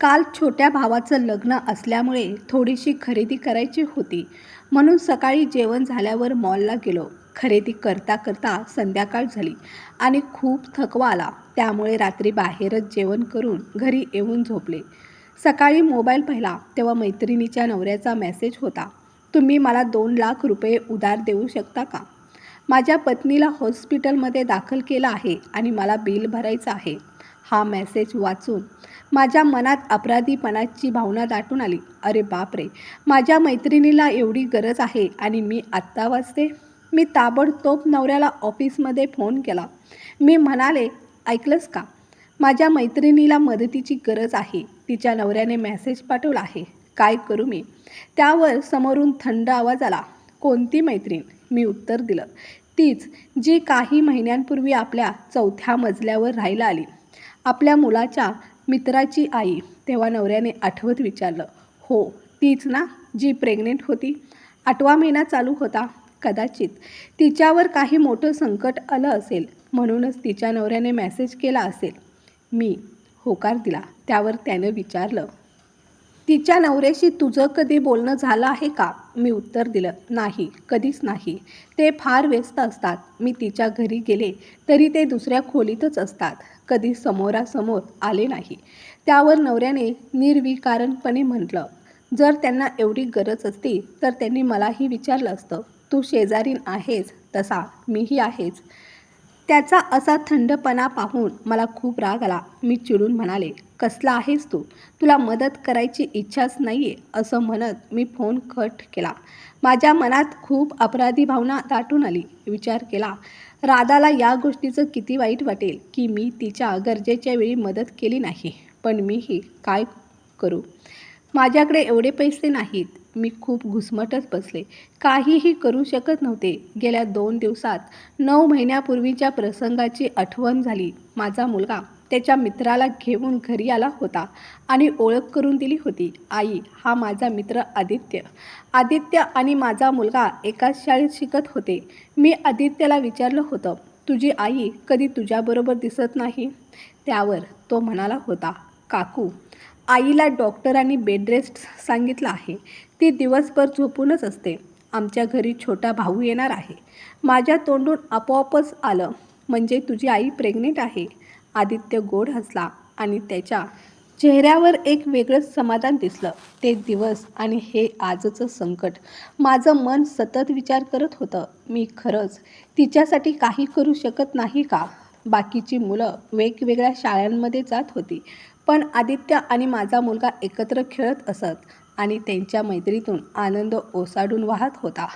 काल छोट्या भावाचं लग्न असल्यामुळे थोडीशी खरेदी करायची होती. म्हणून सकाळी जेवण झाल्यावर मॉलला गेलो. खरेदी करता करता संध्याकाळ झाली आणि खूप थकवा आला. त्यामुळे रात्री बाहेरच जेवण करून घरी येऊन झोपले. सकाळी मोबाईल पाहिला तेव्हा मैत्रिणीच्या नवऱ्याचा मेसेज होता तुम्ही मला दोन लाख रुपये उधार देऊ शकता का? माझ्या पत्नीला हॉस्पिटलमध्ये दाखल केलं आहे आणि मला बिल भरायचं आहे. हा मेसेज वाचून माझ्या मनात अपराधीपणाची भावना दाटून आली. अरे बापरे! माझ्या मैत्रिणीला एवढी गरज आहे आणि मी आत्ता वाचते. मी ताबडतोब नवऱ्याला ऑफिसमध्ये फोन केला. मी म्हणाले ऐकलंस का? माझ्या मैत्रिणीला मदतीची गरज आहे. तिच्या नवऱ्याने मेसेज पाठवला आहे. काय करू मी? त्यावर समोरून थंड आवाज आला. कोणती मैत्रीण? मी उत्तर दिलं. तीच जी काही महिन्यांपूर्वी आपल्या चौथ्या मजल्यावर राहायला आली. आपल्या मुलाच्या मित्राची आई तेव्हा नवऱ्याने आठवत विचारलं हो तीच ना जी प्रेग्नेंट होती? आठवा महिना चालू होता कदाचित. तिच्यावर काही मोठं संकट आलं असेल म्हणूनच तिच्या नवऱ्याने मेसेज केला असेल. मी होकार दिला त्यावर त्यानं विचारलं तिच्या नवऱ्याशी तुझं कधी बोलणं झालं आहे का? मी उत्तर दिलं नाही कधीच नाही. ते फार व्यस्त असतात. मी तिच्या घरी गेले तरी ते दुसऱ्या खोलीतच असतात. कधी समोरासमोर आले नाही. त्यावर नवऱ्याने निर्विकारणपणे म्हटलं जर त्यांना एवढी गरज असती तर त्यांनी मलाही विचारलं असतं. तू शेजारीन आहेस तसा मीही आहेच. त्याचा असा थंडपणा पाहून मला खूप राग आला. मी चिडून म्हणाले कसला आहेस तू? तुला मदत करायची इच्छाच नाही आहे असं म्हणत मी फोन कट केला. माझ्या मनात खूप अपराधी भावना दाटून आली. विचार केला राधाला या गोष्टीचं किती वाईट वाटेल की मी तिच्या गरजेच्या वेळी मदत केली नाही पण मीही काय करू? माझ्याकडे एवढे पैसे नाहीत. मी खूप घुसमटत बसले. काहीही करू शकत नव्हते. गेल्या दोन दिवसात नऊ महिन्यापूर्वीच्या प्रसंगाची आठवण झाली. माझा मुलगा त्याच्या मित्राला घेऊन घरी आला होता आणि ओळख करून दिली होती. आई हा माझा मित्र आदित्य. आदित्य आणि माझा मुलगा एकाच शाळेत शिकत होते. मी आदित्यला विचारलं होतं तुझी आई कधी तुझ्याबरोबर दिसत नाही? त्यावर तो म्हणाला होता काकू आईला डॉक्टरांनी बेडरेस्ट सांगितलं आहे. ती दिवसभर झोपूनच असते. आमच्या घरी छोटा भाऊ येणार आहे. माझ्या तोंडून आपोआपच आलं म्हणजे तुझी आई प्रेग्नेंट आहे. आदित्य गोड हसला आणि त्याच्या चेहऱ्यावर एक वेगळंच समाधान दिसलं. ते दिवस आणि हे आजचं संकट. माझं मन सतत विचार करत होतं मी खरंच तिच्यासाठी काही करू शकत नाही का? बाकीची मुलं वेगवेगळ्या शाळांमध्ये जात होती. पण आदित्य आणि माझा मुलगा एकत्र खेळत असत. आणि त्यांच्या मैत्रीतून आनंद ओसाडून वाहत होता.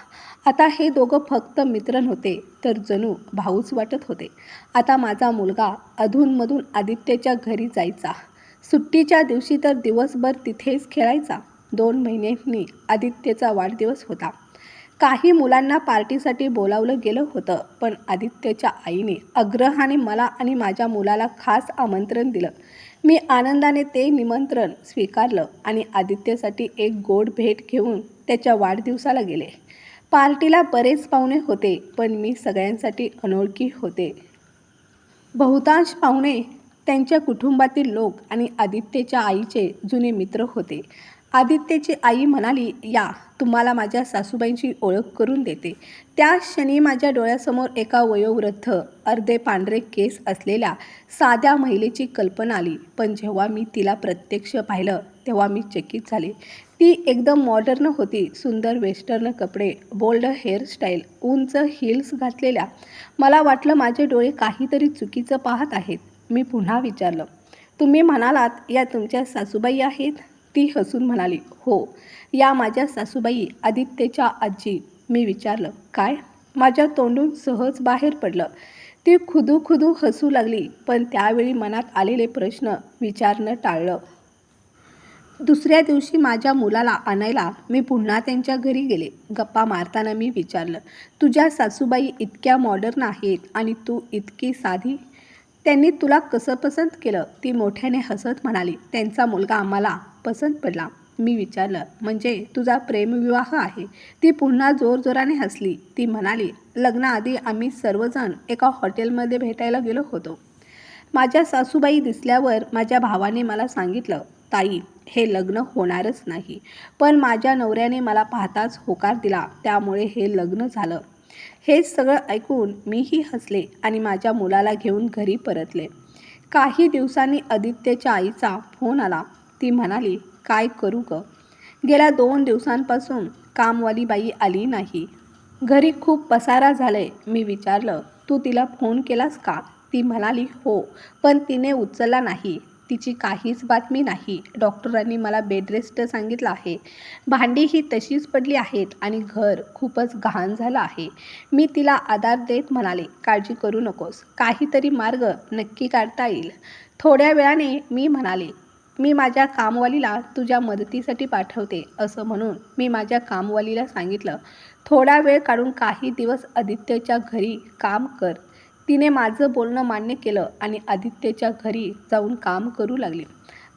आता हे दोघं फक्त मित्र नव्हते तर जणू भाऊच वाटत होते. आता माझा मुलगा अधूनमधून आदित्यच्या घरी जायचा. सुट्टीच्या दिवशी तर दिवसभर तिथेच खेळायचा. दोन महिन्यांनी आदित्यचा वाढदिवस होता. काही मुलांना पार्टीसाठी बोलावलं गेलं होतं पण आदित्यच्या आईने आग्रहाने मला आणि माझ्या मुलाला खास आमंत्रण दिलं. मी आनंदाने ते निमंत्रण स्वीकारलं आणि आदित्यसाठी एक गोड भेट घेऊन त्याच्या वाढदिवसाला गेले. पार्टीला बरेच पाहुणे होते पण मी सगळ्यांसाठी अनोळखी होते. बहुतांश पाहुणे त्यांच्या कुटुंबातील लोक आणि आदित्यच्या आईचे जुने मित्र होते. आदित्यची आई म्हणाली या तुम्हाला माझ्या सासूबाईंची ओळख करून देते. त्या क्षणी माझ्या डोळ्यासमोर एका वयोवृद्ध अर्धे पांढरे केस असलेल्या साध्या महिलेची कल्पना आली. पण जेव्हा मी तिला प्रत्यक्ष पाहिलं तेव्हा मी चकित झाले. ती एकदम मॉडर्न होती सुंदर वेस्टर्न कपडे बोल्ड हेअरस्टाईल उंच हिल्स घातलेल्या. मला वाटलं माझे डोळे काहीतरी चुकीचं पाहत आहेत. मी पुन्हा विचारलं तुम्ही म्हणालात या तुमच्या सासूबाई आहेत? ती हसून म्हणाली हो या माझ्या सासूबाई आदित्यच्या आजी. मी विचारलं काय? माझ्या तोंडून सहज बाहेर पडलं. ती खुदू खुदू हसू लागली पण त्यावेळी मनात आलेले प्रश्न विचारणं टाळलं. दुसऱ्या दिवशी माझ्या मुलाला आणायला मी पुन्हा त्यांच्या घरी गेले. गप्पा मारताना मी विचारलं तुझ्या सासूबाई इतक्या मॉडर्न आहेत आणि तू इतकी साधी त्यांनी तुला कसं पसंत केलं? ती मोठ्याने हसत म्हणाली. त्यांचा मुलगा आम्हाला पसंत पडला. मी विचारलं म्हणजे तुझा प्रेमविवाह आहे? ती पुन्हा जोरजोराने हसली. ती म्हणाली लग्नाआधी आम्ही सर्वजण एका हॉटेलमध्ये भेटायला गेलो होतो. माझ्या सासूबाई दिसल्यावर माझ्या भावाने मला सांगितलं ताई हे लग्न होणारच नाही. पण माझ्या नवऱ्याने मला पाहताच होकार दिला. त्यामुळे हे लग्न झालं. हे सगळं ऐकून मीही हसले आणि माझ्या मुलाला घेऊन घरी परतले. काही दिवसांनी आदित्यच्या आईचा फोन आला. ती म्हणाली काय करू ग? गेल्या दोन दिवसांपासून कामवाली बाई आली नाही. घरी खूप पसारा झालाय. मी विचारलं तू तिला फोन केलास का? ती म्हणाली हो पण तिने उचलला नाही. तिची काहीच बातमी नाही. डॉक्टरांनी मला बेडरेस्ट सांगितलं आहे. भांडी ही तशीच पडली आहेत आणि घर खूपच घाण झालं आहे. मी तिला आधार देत म्हणाले काळजी करू नकोस. काहीतरी मार्ग नक्की काढता येईल. थोड्या वेळाने मी म्हणाले मी माझ्या कामवालीला तुझ्या मदतीसाठी पाठवते असं म्हणून मी माझ्या कामवालीला सांगितलं. थोडा वेळ काढून काही दिवस आदित्यच्या घरी काम कर. तिने माझं बोलणं मान्य केलं आणि आदित्यच्या घरी जाऊन काम करू लागले.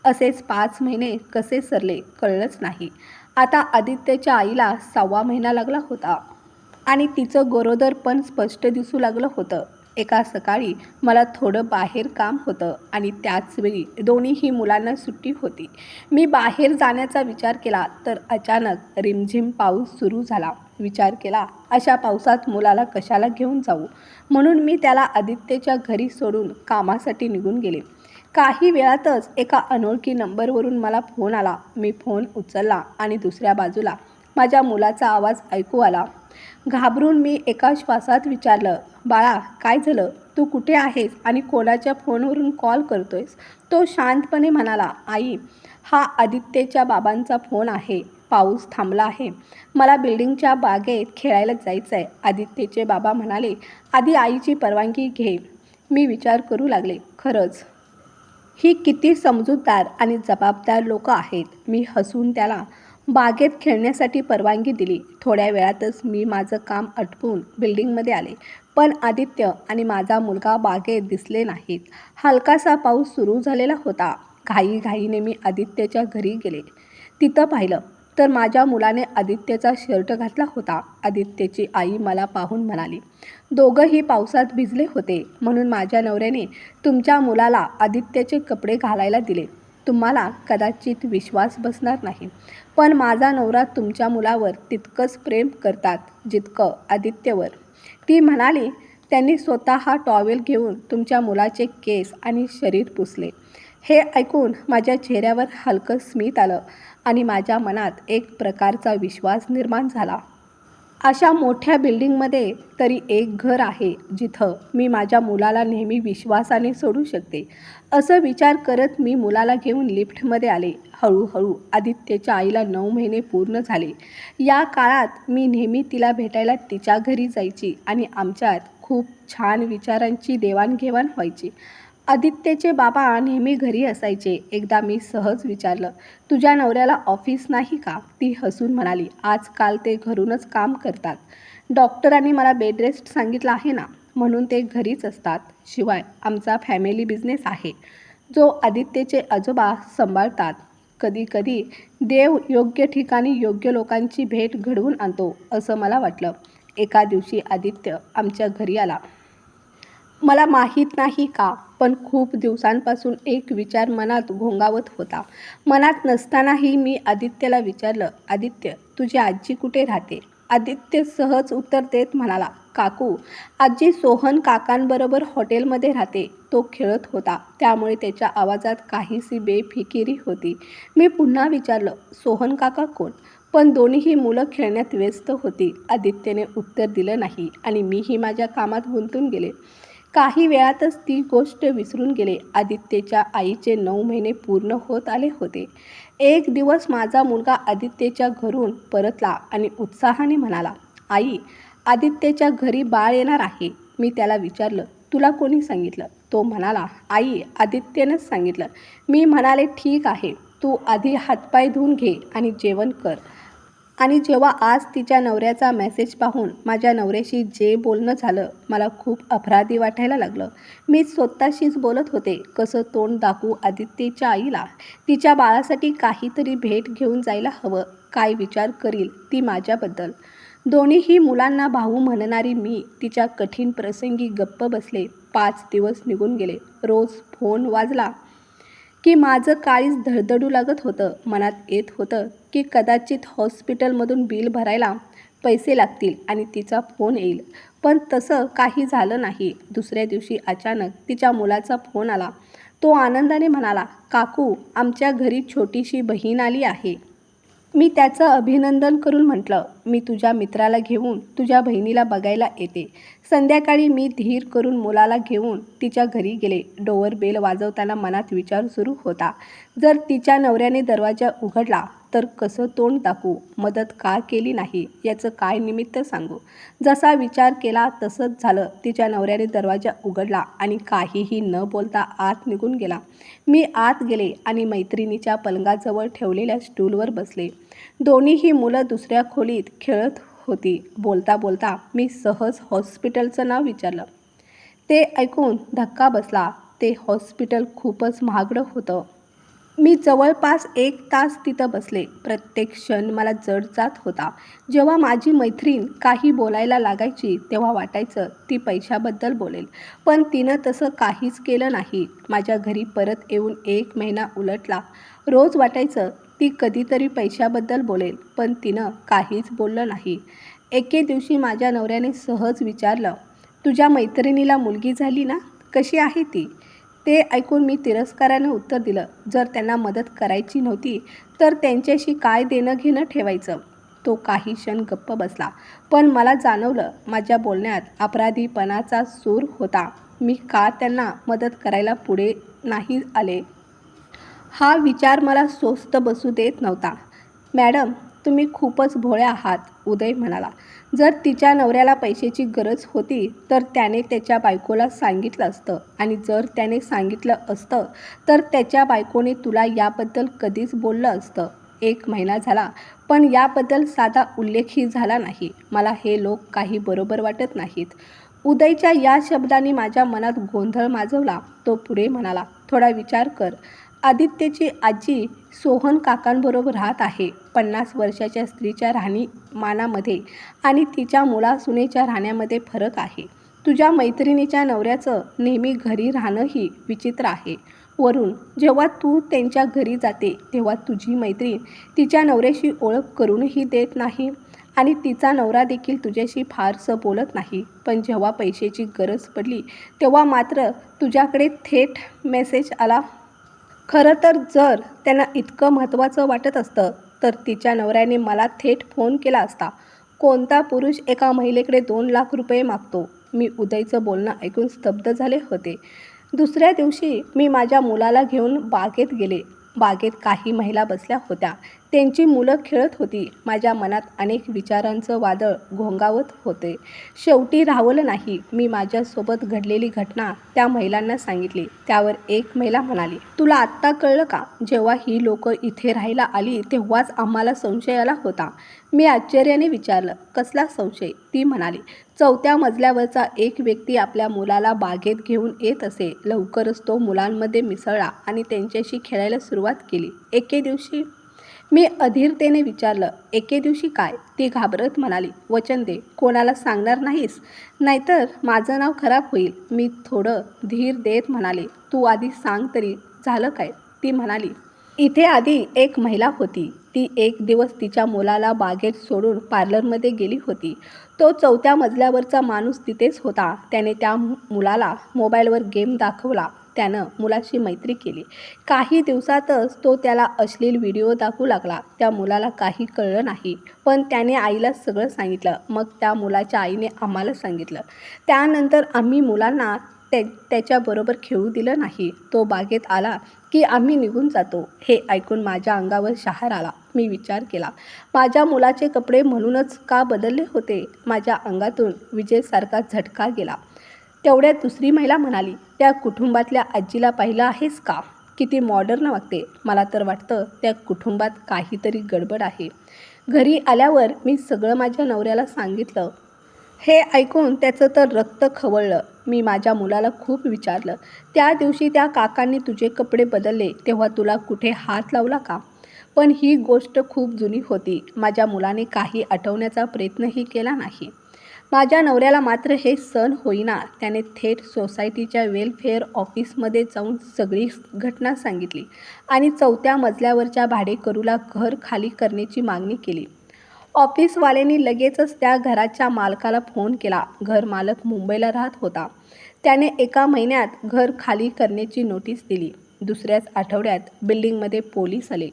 असेच पाच महिने कसे सरले कळलंच नाही. आता आदित्यच्या आईला सव्वा महिना लागला होता आणि तिचं गरोदर पण स्पष्ट दिसू लागलं होतं. एका सकाळी मला थोडं बाहेर काम होतं आणि त्याचवेळी दोन्हीही मुलांना सुट्टी होती. मी बाहेर जाण्याचा विचार केला तर अचानक रिमझिम पाऊस सुरू झाला. विचार केला अशा पावसात मुलाला कशाला घेऊन जाऊ म्हणून मी त्याला आदित्यच्या घरी सोडून कामासाठी निघून गेले. काही वेळातच एका अनोळखी नंबरवरून मला फोन आला. मी फोन उचलला आणि दुसऱ्या बाजूला माझ्या मुलाचा आवाज ऐकू आला. घाबरून मी एका श्वासात विचारलं बाळा काय झालं? तू कुठे आहेस आणि कोणाच्या फोनवरून कॉल करतोयस तो शांतपणे म्हणाला आई हा आदित्यच्या बाबांचा फोन आहे. पाऊस थांबला आहे. मला बिल्डिंगच्या बागेत खेळायला जायचं आहे आदित्यचे बाबा म्हणाले आधी आईची परवानगी घे. मी विचार करू लागले खरंच ही किती समजूतदार आणि जबाबदार लोक आहेत. मी हसून त्याला बागेत खेळण्यासाठी परवानगी दिली. थोड्या वेळातच मी माझं काम आटपून बिल्डिंगमध्ये आले. पण आदित्य आणि माझा मुलगा बागेत दिसले नाहीत. हलकासा पाऊस सुरू झालेला होता. घाईघाईने मी आदित्यच्या घरी गेले. तिथं पाहिलं तर माझ्या मुलाने आदित्यचा शर्ट घातला होता. आदित्यची आई मला पाहून म्हणाली दोघंही पावसात भिजले होते. म्हणून माझ्या नवऱ्याने तुमच्या मुलाला आदित्यचे कपडे घालायला दिले. तुम्हाला कदाचित विश्वास बसणार नाही. पण माझा नवरा तुमच्या मुलावर तितकंच प्रेम करतात जितकं आदित्यवर ती म्हणाली त्यांनी स्वतः हा टॉवेल घेऊन तुमच्या मुलाचे केस आणि शरीर पुसले. हे ऐकून माझ्या चेहऱ्यावर हलकं स्मित आलं आणि माझ्या मनात एक प्रकारचा विश्वास निर्माण झाला. अशा मोठ्या बिल्डिंगमध्ये तरी एक घर आहे जिथं मी माझ्या मुलाला नेहमी विश्वासाने सोडू शकते. असं विचार करत मी मुलाला घेऊन लिफ्टमध्ये आले. हळूहळू आदित्यच्या आईला नऊ महिने पूर्ण झाले. या काळात मी नेहमी तिला भेटायला तिच्या घरी जायची आणि आमच्यात खूप छान विचारांची देवाणघेवाण व्हायची. आदित्यचे बाबा नेहमी घरी असायचे. एकदा मी सहज विचारलं तुझ्या नवऱ्याला ऑफिस नाही का? ती हसून म्हणाली आजकाल ते घरूनच काम करतात. डॉक्टरांनी मला बेड रेस्ट सांगितलं आहे ना? म्हणून ते घरीच असतात. शिवाय आमचा फॅमिली बिझनेस आहे. जो आदित्यचे आजोबा सांभाळतात. कधी कधी देव योग्य ठिकाणी योग्य लोकांची भेट घडवून आणतो असं मला वाटलं. एका दिवशी आदित्य आमच्या घरी आला. मला माहीत नाही का? पण खूप दिवसांपासून एक विचार मनात घोंगावत होता. मनात नसतानाही मी आदित्यला विचारलं आदित्य तुझी आजी कुठे राहते? आदित्य सहज उत्तर देत म्हणाला काकू आजी सोहन काकांबरोबर हॉटेलमध्ये राहते. तो खेळत होता. त्यामुळे त्याच्या आवाजात काहीशी बेफिकिरी होती. मी पुन्हा विचारलं सोहन काका कोण? पण दोन्हीही मुलं खेळण्यात व्यस्त होती. आदित्यने उत्तर दिलं नाही आणि मीही माझ्या कामात गुंतून गेले. काही वेळातच ती गोष्ट विसरून गेले. आदित्यच्या आईचे नऊ महिने पूर्ण होत आले होते. एक दिवस माझा मुलगा आदित्यच्या घरून परतला आणि उत्साहाने म्हणाला आई आदित्यच्या घरी बाळ येणार आहे. मी त्याला विचारलं तुला कोणी सांगितलं? तो म्हणाला आई आदित्यनंच सांगितलं. मी म्हणाले ठीक आहे. तू आधी हातपाय धुवून घे आणि जेवण कर. आणि जेव्हा आज तिच्या नवऱ्याचा मेसेज पाहून माझ्या नवऱ्याशी जे बोलणं झालं मला खूप अपराधी वाटायला लागलं. मी स्वतःशीच बोलत होते कसं तोंड दाखवू आदित्यच्या आईला? तिच्या बाळासाठी काहीतरी भेट घेऊन जायला हवं. काय विचार करील ती माझ्याबद्दल? दोन्हीही मुलांना भाऊ म्हणणारी मी तिच्या कठीण प्रसंगी गप्प बसले. पाच दिवस निघून गेले. रोज फोन वाजला. की माझं काळीच धडधडू लागत होतं. मनात येत होतं की कदाचित हॉस्पिटलमधून बिल भरायला पैसे लागतील आणि तिचा फोन येईल. पण तसं काही झालं नाही. दुसऱ्या दिवशी अचानक तिच्या मुलाचा फोन आला. तो आनंदाने म्हणाला काकू आमच्या घरी छोटीशी बहीण आली आहे. मी त्याचं अभिनंदन करून म्हटलं मी तुझ्या मित्राला घेऊन तुझ्या बहिणीला बघायला येते. संध्याकाळी मी धीर करून मुलाला घेऊन तिच्या घरी गेले. डोअर बेल वाजवताना मनात विचार सुरू होता. जर तिच्या नवऱ्याने दरवाजा उघडला तर कसं तोंड दाखवू मदत का केली नाही? याचं काय निमित्त सांगू? जसा विचार केला तसंच झालं. तिच्या नवऱ्याने दरवाजा उघडला आणि काहीही न बोलता आत निघून गेला. मी आत गेले आणि मैत्रिणीच्या पलंगाजवळ ठेवलेल्या स्टूलवर बसले. दोन्हीही मुलं दुसऱ्या खोलीत खेळत होती. बोलता बोलता मी सहज हॉस्पिटलचं नाव विचारलं. ते ऐकून धक्का बसला. ते हॉस्पिटल खूपच महागडं होतं. मी जवळपास एक तास तिथं बसले. प्रत्येक क्षण मला जड जात होता. जेव्हा माझी मैत्रीण काही बोलायला लागायची तेव्हा वाटायचं ती पैशाबद्दल बोलेल. पण तिनं तसं काहीच केलं नाही. माझ्या घरी परत येऊन एक महिना उलटला. रोज वाटायचं ती कधीतरी पैशाबद्दल बोलेल पण तिनं काहीच बोललं नाही. एके दिवशी माझ्या नवऱ्याने सहज विचारलं तुझ्या मैत्रिणीला मुलगी झाली ना? कशी आहे ती? ते ऐकून मी तिरस्कारानं उत्तर दिलं. जर त्यांना मदत करायची नव्हती तर त्यांच्याशी काय देणं घेणं ठेवायचं? तो काही क्षण गप्प बसला. पण मला जाणवलं माझ्या बोलण्यात अपराधीपणाचा सूर होता. मी का त्यांना मदत करायला पुढे नाही आले? हा विचार मला स्वस्त बसू देत नव्हता. मॅडम तुम्ही खूपच भोळ्या आहात उदय म्हणाला. जर तिच्या नवऱ्याला पैशाची गरज होती तर त्याने त्याच्या बायकोला सांगितलं असतं. आणि जर त्याने सांगितलं असतं तर त्याच्या बायकोने तुला याबद्दल कधीच बोललं असतं. एक महिना झाला पण याबद्दल साधा उल्लेखही झाला नाही. मला हे लोक काही बरोबर वाटत नाहीत. उदयच्या या शब्दांनी माझ्या मनात गोंधळ माजवला. तो पुढे म्हणाला थोडा विचार कर. आदित्यची आजी सोहन काकांबरोबर राहत आहे. पन्नास वर्षाच्या स्त्रीच्या राहणीमानामध्ये आणि तिच्या मुलासुनेच्या राहण्यामध्ये फरक आहे. तुझ्या मैत्रिणीच्या नवऱ्याचं नेहमी घरी राहणंही विचित्र आहे. वरून जेव्हा तू त्यांच्या घरी जाते तेव्हा तुझी मैत्रीण तिच्या नवऱ्याशी ओळख करूनही देत नाही आणि तिचा नवरा देखील तुझ्याशी फारसं बोलत नाही. पण जेव्हा पैशाची गरज पडली तेव्हा मात्र तुझ्याकडे थेट मेसेज आला. खरं तर जर त्यांना इतकं महत्त्वाचं वाटत असतं तर तिच्या नवऱ्याने मला थेट फोन केला असता. कोणता पुरुष एका महिलेकडे दोन लाख रुपये मागतो? मी उदयचं बोलणं ऐकून स्तब्ध झाले होते. दुसऱ्या दिवशी मी माझ्या मुलाला घेऊन बागेत गेले. बागेत काही महिला बसल्या होत्या. त्यांची मुलं खेळत होती. माझ्या मनात अनेक विचारांचं वादळ घोंगावत होते. शेवटी राहवलं नाही मी माझ्यासोबत घडलेली घटना त्या महिलांना सांगितली. त्यावर एक महिला म्हणाली तुला आत्ता कळलं का? जेव्हा ही लोक इथे राहायला आली तेव्हाच आम्हाला संशय आला होता. मी आश्चर्याने विचारलं कसला संशय? ती म्हणाली चौथ्या मजल्यावरचा एक व्यक्ती आपल्या मुलाला बागेत घेऊन येत असे. लवकरच तो मुलांमध्ये मिसळला आणि त्यांच्याशी खेळायला सुरुवात केली. एके दिवशी मी अधीरतेने विचारलं एके दिवशी काय ती घाबरत म्हणाली वचन दे कोणाला सांगणार नाहीस? नाहीतर माझं नाव खराब होईल मी थोडं धीर देत म्हणाले तू आधी सांग तरी झालं काय ती म्हणाली इथे आधी एक महिला होती. ती एक दिवस तिच्या मुलाला बागेत सोडून पार्लरमध्ये गेली होती. तो चौथ्या मजल्यावरचा माणूस तिथेच होता. त्याने त्या मुलाला मोबाईलवर गेम दाखवला. त्यानं मुलाशी मैत्री केली. काही दिवसातच तो त्याला अश्लील व्हिडिओ दाखवू लागला. त्या मुलाला काही कळलं नाही. पण त्याने आईला सगळं सांगितलं. मग त्या मुलाच्या आईने आम्हाला सांगितलं. त्यानंतर आम्ही मुलांना त्या त्याच्याबरोबर खेळू दिलं नाही. तो बागेत आला की आम्ही निघून जातो. हे ऐकून माझ्या अंगावर शहार आला. मी विचार केला माझ्या मुलाचे कपडे म्हणूनच का बदलले होते? माझ्या अंगातून विजेसारखा झटका गेला. तेवढ्यात दुसरी महिला म्हणाली त्या कुटुंबातल्या आजीला पाहिलं आहेस का? किती मॉडर्न वागते. मला तर वाटतं त्या कुटुंबात काहीतरी गडबड आहे. घरी आल्यावर मी सगळं माझ्या नवऱ्याला सांगितलं. हे ऐकून त्याचं तर रक्त खवळलं. मी माझ्या मुलाला खूप विचारलं त्या दिवशी त्या काकांनी तुझे कपडे बदलले तेव्हा तुला कुठे हात लावला का? पण ही गोष्ट खूप जुनी होती. माझ्या मुलाने काही आठवण्याचा प्रयत्नही केला नाही. माझ्या नवऱ्याला मात्र हे सण होईना. त्याने थेट सोसायटीच्या वेलफेअर ऑफिसमध्ये जाऊन सगळी घटना सांगितली आणि चौथ्या मजल्यावरच्या भाडेकरूला घर खाली करण्याची मागणी केली. ऑफिसवाल्यांनी लगेचच त्या घराच्या मालकाला फोन केला. घर मालक मुंबईला राहत होता. त्याने एका महिन्यात घर खाली करण्याची नोटीस दिली. दुसऱ्याच आठवड्यात बिल्डिंगमध्ये पोलीस आले.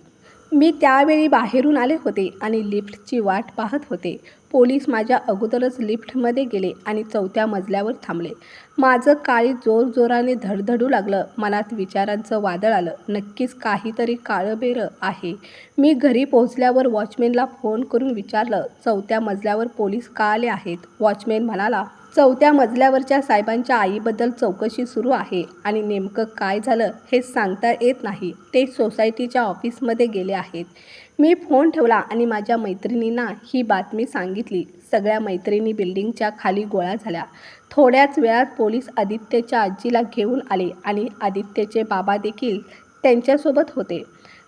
मी त्यावेळी बाहेरून आले होते आणि लिफ्टची वाट पाहत होते. पोलीस माझ्या अगोदरच लिफ्टमध्ये गेले आणि चौथ्या मजल्यावर थांबले. माझं काळी जोरजोराने धडधडू लागलं. मनात विचारांचं वादळ आलं. नक्कीच काहीतरी काळबेरं आहे. मी घरी पोहोचल्यावर वॉचमॅनला फोन करून विचारलं चौथ्या मजल्यावर पोलीस का आले आहेत? वॉचमॅन म्हणाला चौथ्या मजल्यावरच्या साहेबांच्या आईबद्दल चौकशी सुरू आहे आणि नेमकं काय झालं हे सांगता येत नाही. ते सोसायटीच्या ऑफिसमध्ये गेले आहेत. मी फोन ठेवला आणि माझ्या मैत्रिणींना ही बातमी सांगितली. सगळ्या मैत्रिणी बिल्डिंगच्या खाली गोळा झाल्या. थोड्याच वेळात पोलीस आदित्यच्या आजीला घेऊन आले आणि आदित्यचे बाबा देखील त्यांच्यासोबत होते.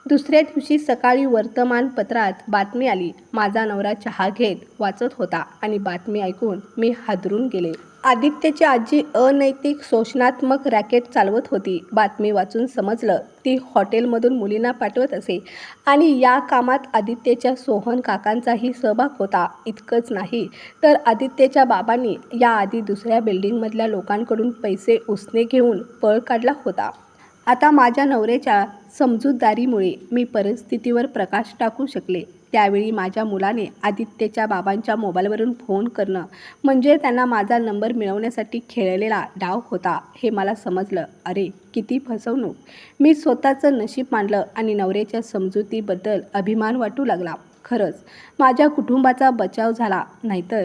दुसऱ्या दिवशी सकाळी वर्तमानपत्रात बातमी आली. माझा नवरा चहा घेत वाचत होता आणि बातमी ऐकून मी हादरून गेले. आदित्यची आजी अनैतिक शोषणात्मक रॅकेट चालवत होती. बातमी वाचून समजलं ती हॉटेलमधून मुलींना पाठवत असे. आणि या कामात आदित्यच्या सोहन काकांचाही सहभाग होता. इतकंच नाही तर आदित्यच्या बाबांनी याआधी दुसऱ्या बिल्डिंगमधल्या लोकांकडून पैसे उसने घेऊन पळ काढला होता. आता माझ्या नवऱ्याच्या समजूतदारीमुळे मी परिस्थितीवर प्रकाश टाकू शकले. त्यावेळी माझ्या मुलाने आदित्यच्या बाबांच्या मोबाईलवरून फोन करणं म्हणजे त्यांना माझा नंबर मिळवण्यासाठी खेळलेला डाव होता हे मला समजलं. अरे किती फसवणूक. मी स्वतःचं नशीब मांडलं आणि नवऱ्याच्या समजुतीबद्दल अभिमान वाटू लागला. खरंच माझ्या कुटुंबाचा बचाव झाला. नाहीतर